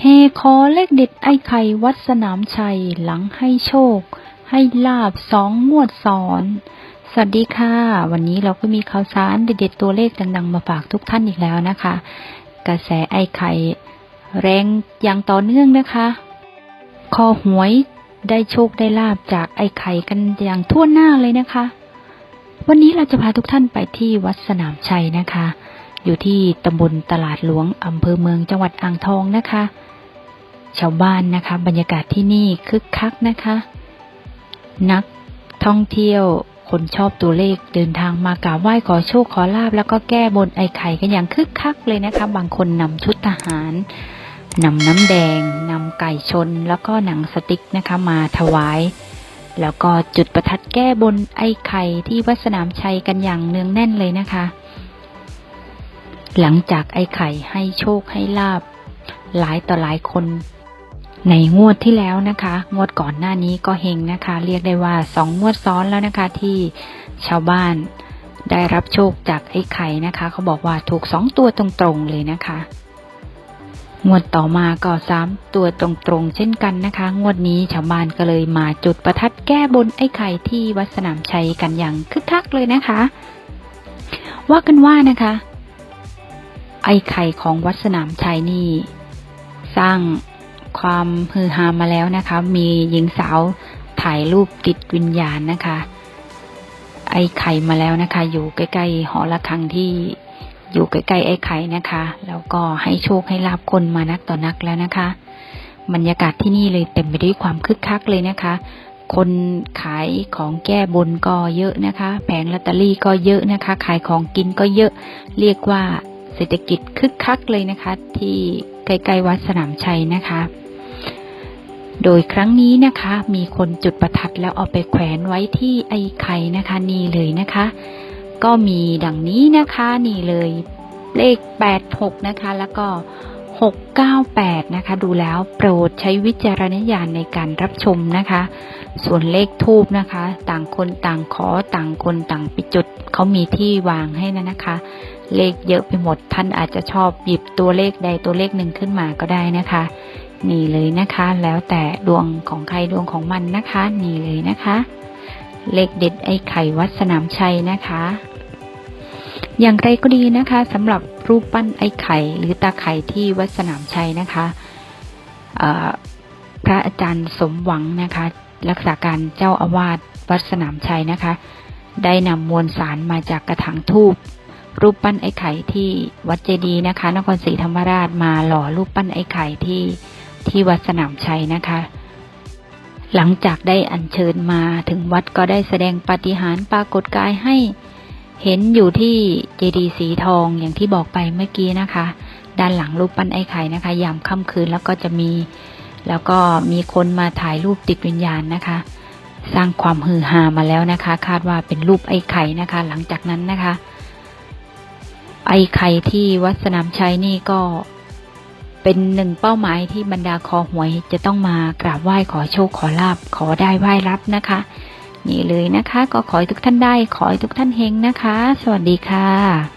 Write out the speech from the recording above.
เฮคอเลขเด็ดไอ้ไข่วัดสนามชัยหลังให้โชค ให้ลาบสองงวดซ้อน สวัสดีค่ะ วันนี้เราก็มีข่าวสารเด็ดๆตัวเลขดังๆ มาฝากทุกท่านอีกแล้วนะคะ กระแสไอ้ไข่แรงอย่างต่อเนื่องนะคะ คอหวยได้โชคได้ลาบจากไอ้ไข่กันอย่างทั่วหน้าเลยนะคะ วันนี้เราจะพาทุกท่านไปที่วัดสนามชัยนะคะ อยู่ที่ตำบลตลาดหลวงอำเภอเมืองจังหวัดอ่างทองนะคะ ชาวบ้านนะคะ บรรยากาศที่นี่คึกคักนะคะ นักท่องเที่ยวคนชอบตัวเลขเดินทางมากราบไหว้ขอโชคขอลาบแล้วก็แก้บนไอ้ไข่กันอย่างคึกคักเลยนะคะ บางคนนำชุดทหารนำน้ำแดงนำไก่ชนแล้วก็หนังสติ๊กนะคะมาถวาย แล้วก็จุดประทัดแก้บนไอ้ไข่ที่วัดสนามชัยกันอย่างเนืองแน่นเลยนะคะ หลังจากไอ้ไข่ให้โชคให้ลาบ หลายต่อหลายคน ในงวดที่แล้วนะคะ งวดก่อนหน้านี้ก็เฮงนะคะ เรียกได้ว่าสองงวดซ้อนแล้วนะคะที่ชาวบ้านได้รับโชคจากไอ้ไข่นะคะเขาบอกว่าถูกสองตัวตรงๆเลยนะคะ งวดต่อมาก็สามตัวตรงๆเช่นกันนะคะ งวดนี้ชาวบ้านก็เลยมาจุดประทัดแก้บนไอ้ไข่ที่วัดสนามชัยกันอย่างคึกคักเลยนะคะ ว่ากันว่านะคะ ไอ้ไข่ของวัดสนามชัยนี่ สร้าง ความฮือฮามาแล้วนะคะ มีหญิงสาวถ่ายรูปติดวิญญาณนะคะ ไอ้ไข่มาแล้วนะคะ อยู่ใกล้ๆหอระฆังที่อยู่ใกล้ๆไอ้ไข่นะคะ แล้วก็ให้โชคให้ลาบคนมานักต่อนักแล้วนะคะ บรรยากาศที่นี่เลยเต็มไปด้วยความคึกคักเลยนะคะ คนขายของแก้บนก็เยอะนะคะ แผงลอตเตอรี่ก็เยอะนะคะ ขายของกินก็เยอะ เรียกว่าเศรษฐกิจคึกคักเลยนะคะ ที่ใกล้ๆวัดสนามชัยนะคะ โดยครั้งนี้นะคะ มีคนจุดประทัดแล้วเอาไปแขวนไว้ที่ไอ้ไข่นะคะนี่เลยนะคะ ก็มีดังนี้นะคะนี่เลยเลข 86 นะคะ แล้วก็ 698 นะคะ ดูแล้วโปรดใช้วิจารณญาณในการรับชมนะคะ ส่วนเลขทูบนะคะ ต่างคนต่างขอต่างคนต่างไปจุดเขามีที่วางให้นะนะคะ เลขเยอะไปหมดท่านอาจจะชอบหยิบตัวเลขใดตัวเลขหนึ่งขึ้นมาก็ได้นะคะ นี่เลยนะคะ แล้วแต่ดวงของใครดวงของมันนะคะ นี่เลยนะคะ เลขเด็ดไอ้ไข่วัดสนามชัยนะคะ อย่างไรก็ดีนะคะสำหรับรูปปั้นไอ้ไข่ หรือตาไข่ที่วัดสนามชัยนะคะพระอาจารย์สมหวังนะคะ รักษาการเจ้าอาวาสวัดสนามชัยนะคะ ได้นำมวลสารมาจากกระถางทูบรูปปั้นไอ้ไข่ที่วัดเจดีย์นะคะ นครศรีธรรมราชมาหล่อรูปปั้นไอ้ไข่ที่ ที่วัดสนามชัยนะคะ หลังจากได้อัญเชิญมาถึงวัดก็ได้แสดงปาฏิหาริย์ปรากฏกายให้เห็นอยู่ที่เจดีย์สีทองอย่างที่บอกไปเมื่อกี้นะคะ ด้านหลังรูปปั้นไอ้ไข่นะคะ ยามค่ำคืนแล้วก็จะมี แล้วก็มีคนมาถ่ายรูปติดวิญญาณนะคะ สร้างความฮือฮามาแล้วนะคะ คาดว่าเป็นรูปไอ้ไข่นะคะ หลังจากนั้นนะคะ ไอ้ไข่ที่วัดสนามชัยนี่ก็ เป็นหนึ่งเป้าหมายที่บรรดาคอหวยจะต้องมากราบไหว้ขอโชคขอลาบขอได้ไหว้รับนะคะ นี่เลยนะคะ ก็ขอให้ทุกท่านได้ ขอให้ทุกท่านเฮงนะคะ สวัสดีค่ะ